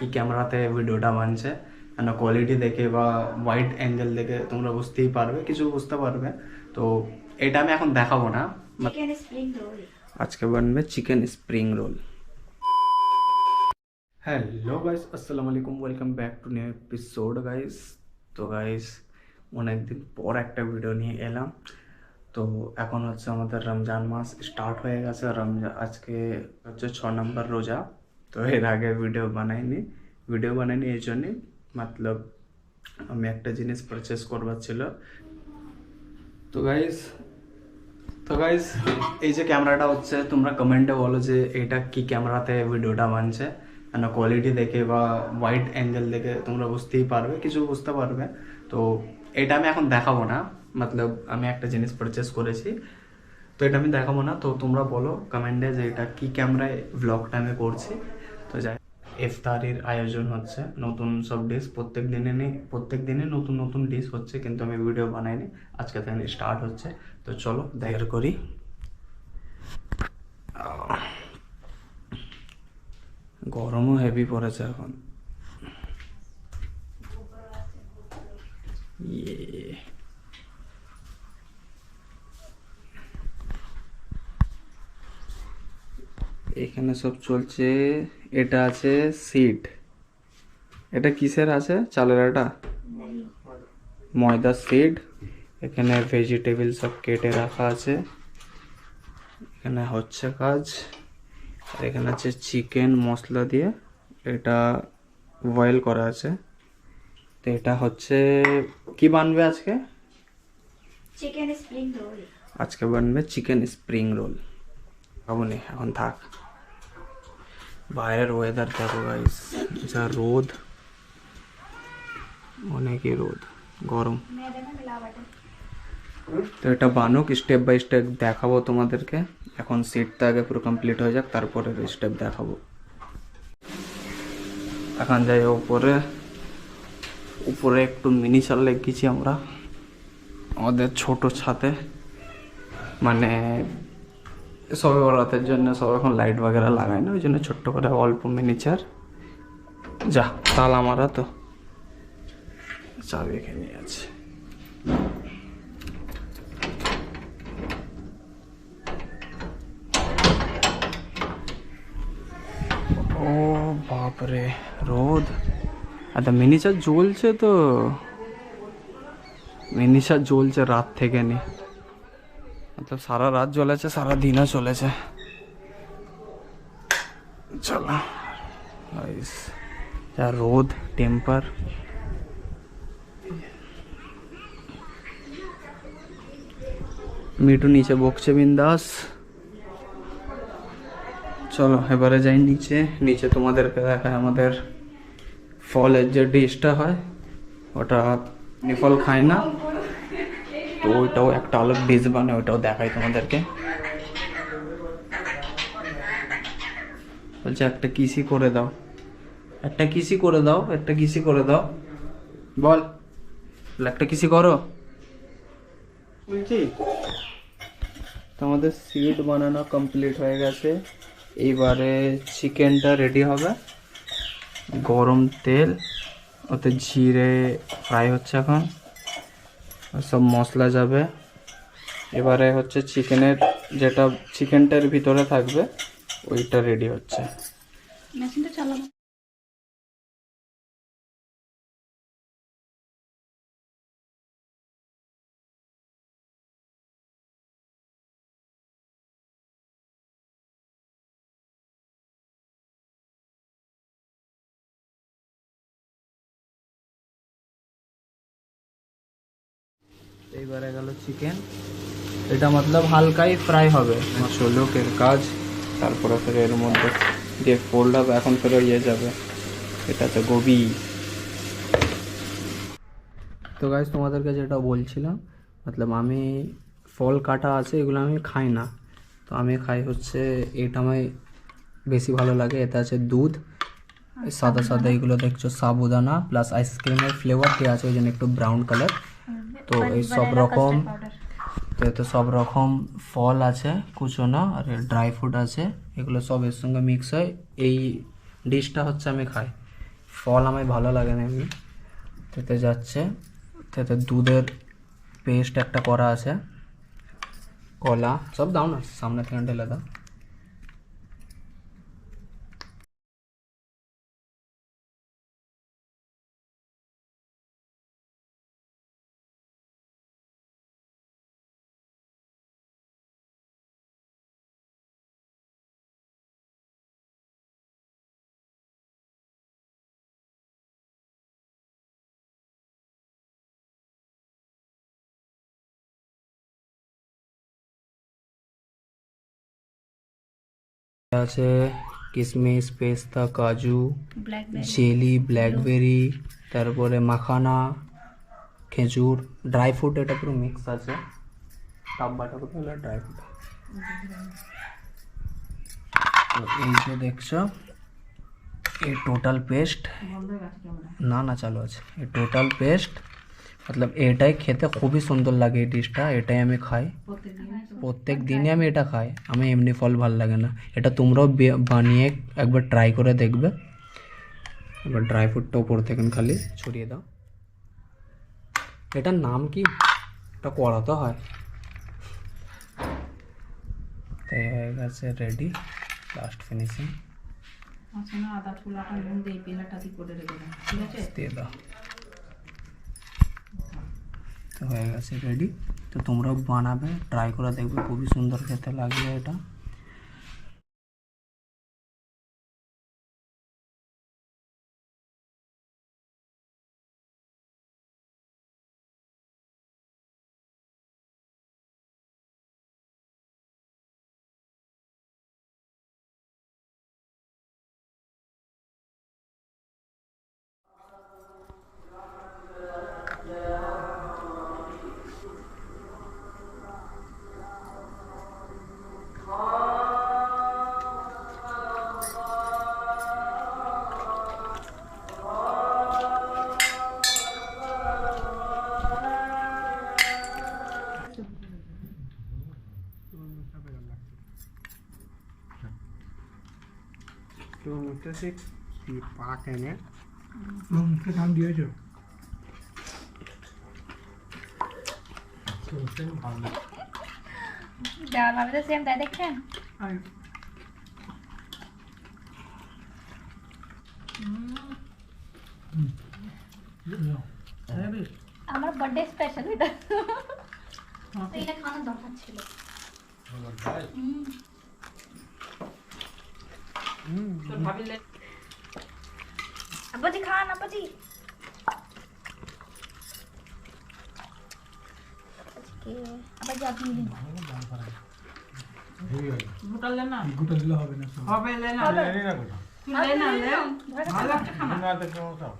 কি ক্যামেরাতে ভিডিওটা বানছে কেন কোয়ালিটি দেখে বা ওয়াইড অ্যাঙ্গেল দেখে তোমরা বুঝতেই পারবে কিছু বুঝতে পারবে তো এটা আমি এখন দেখাবো না আজকে বানবে chicken spring roll hello guys আসসালামু আলাইকুম welcome back to new episode guys তো গাইস অনেকদিন পর একটা ভিডিও নিয়ে এলাম। তো এখন হচ্ছে আমাদের রমজান মাস স্টার্ট হয়ে গেছে। রমজান আজকে হচ্ছে ছ নম্বর রোজা। তো এর আগে ভিডিও বানাইনি। ভিডিও বানাইনি এই জন্যই মতলব আমি একটা জিনিস পারচেস করবার ছিল। তো গাইস তো গাইজ এই যে ক্যামেরাটা হচ্ছে, তোমরা কমেন্টে বলো যে এটা কি ক্যামেরাতে ভিডিওটা বানছে। কেন কোয়ালিটি দেখে বা ওয়াইড অ্যাঙ্গেল দেখে তোমরা বুঝতেই পারবে, কিছু বুঝতে পারবে। তো এটা আমি এখন দেখাবো না, মতলব আমি একটা জিনিস পারচেস করেছি। তো এটা আমি দেখাবো না, তো তোমরা বলো কমেন্টে যে এটা কি ক্যামেরায় ব্লগটা আমি করছি। তো যাই ইফতারির আয়োজন হচ্ছে নতুন সব ডিশ প্রত্যেক দিনে নেই প্রত্যেক দিনে নতুন নতুন ডিশ হচ্ছে কিন্তু আমি ভিডিও বানাইনি আজকে থেকে স্টার্ট হচ্ছে। তো চলো দেখার করি। গরমও হেভি পড়েছে এখন ইয়ে এখানে সব চলছে। এটা আছে সিড এটা কিসের আছে? চালের আটা? ময়দা সিড এখানে ভেজিটেবল সব কেটে রাখা আছে। এখানে হচ্ছে কাজ। আর এখানে আছে চিকেন মশলা দিয়ে এটা বয়েল করা আছে। তো এটা হচ্ছে কি বানবে আজকে? চিকেন স্প্রিং রোল আজকে বানবে চিকেন স্প্রিং রোল খাবনি এখন থাক। বাইরের ওয়েদার দেখো গাইস যা রোদ, অনেকই রোদ, গরম। তো এটা বানুক স্টেপ বাই স্টেপ দেখাবো তোমাদেরকে। এখন সিটটা আগে পুরো কমপ্লিট হয়ে যাক, তারপরে স্টেপ দেখাবো। এখন যাই ওপরে উপরে একটু মিনি চাল লেগেছি আমরা। আমাদের ছোট ছাতে মানে সবে বরাতের জন্য সব এখন লাইট বাগেরা লাগায় না, ওই জন্য ছোট্ট করে অল্প মিনিচার যা, তাল আমারা তো। চাবি এখানে আছে ও বাপরে, রোদ। আচ্ছা মিনিচার জ্বলছে তো। মিনিচার জ্বলছে রাত থেকে নি। মতলব সারা রাত জ্বলেছে সারা দিনও চলেছে চলো যা রোদ টেম্পার মিটু নিচে বকছে বিন্দাস চলো এবারে যাই নিচে নিচে তোমাদেরকে দেখায় আমাদের ফলের যে ডিশটা হয় ওটা আমি ফল খাই না তো ওইটাও একটা আলাগ ডিশ বানায় ওইটাও দেখাই তোমাদেরকে। বলছে, একটা কিসি করে দাও। একটা কিসি করে দাও, একটা কিসি করে দাও। বল একটা কিসি করো। বলছি তো আমাদের সিড বানানো কমপ্লিট হয়ে গেছে। এইবারে চিকেনটা রেডি হবে। গরম তেল, ওতে জিরে ফ্রাই হচ্ছে এখন। সব মশলা যাবে। এবারে হচ্ছে চিকেনের যেটা, চিকেনটার ভিতরে থাকবে, ওইটা রেডি হচ্ছে। মেশিনটা চালাবো। এইবারে গেল চিকেন এটা মতলব হালকাই ফ্রাই হবে। চলুকের কাজ। তারপরে ফের এর মধ্যে যে ফোল্ড হবে এখন ফের ইয়ে যাবে। এটা তো গোবি তো গাইজ তোমাদেরকে যেটা বলছিলাম মতলব আমি ফল কাটা আছে এগুলো আমি খাই না। তো আমি খাই হচ্ছে এটা আমায় বেশি ভালো লাগে। এতে আছে দুধ সাদা সাদা এগুলো দেখছ সাবুদানা প্লাস আইসক্রিমের ফ্লেভার দেওয়া আছে ওই জন্য একটু ব্রাউন কালার তো এই সব রকম তো এতে সব রকম ফল আছে কুচোনা আর ড্রাই ফ্রুট আছে। এগুলো সব এর সঙ্গে মিক্স হয়। এই ডিশটা হচ্ছে আমি খাই। ফল আমায় ভালো লাগে না এমনি। তেতে যাচ্ছে। তেতে দুধের পেস্ট একটা করা আছে। কলা সব দাও না সামনে থেকে ঢেলে দাও। আছে কিশমিশ পেস্তা কাজু জেলি ব্ল্যাকবেরি তারপরে মাখানা খেজুর ড্রাই ফ্রুট এটা পুরো মিক্স আছে। ডাব্বাটা কোথায় হলো ড্রাই ফ্রুট তো এই যে দেখছ এই টোটাল পেস্ট না না চালু আছে। এই টোটাল পেস্ট মতলব এটাই খেতে খুবই সুন্দর লাগে এই ডিশটা এটাই আমি খাই প্রত্যেক দিনই আমি এটা খাই আমি এমনি ফল ভালো লাগে না এটা তোমরাও বানিয়ে একবার ট্রাই করে দেখবে এবার ড্রাই ফ্রুটটা উপর থেকে খালি ছড়িয়ে দাও এটার নাম কি এটা কড়াতে হয় তাই হয়ে গেছে রেডি লাস্ট ফিনিশিং আচ্ছা না আদা ছোলাটা নুন দিয়ে পেলাটা দিয়ে করে রেখে দেন ঠিক আছে দিয়ে দাও তো হয়ে গেছে রেডি তো তোমরাও বানাবে ট্রাই করে দেখবে খুবই সুন্দর খেতে লাগবে এটা তো মুখটা সে পাক এনে মুখে কাম দিয়েছো যাওয়ার ভাবে তো সেম তাই দেখছেন আমার বার্থডে স্পেশাল এটা তো এটা খাওয়ানোর দরকার ছিল হুম। তোর ভাবিলে আব্বাজি খান আব্বাজি আজকে আব্বাজি আপনি দিন গোটা লে না গোটা দিলে হবে না সব হবে লে না হবে। তুই লে না লে ভালো একটা খানা না দেখো সব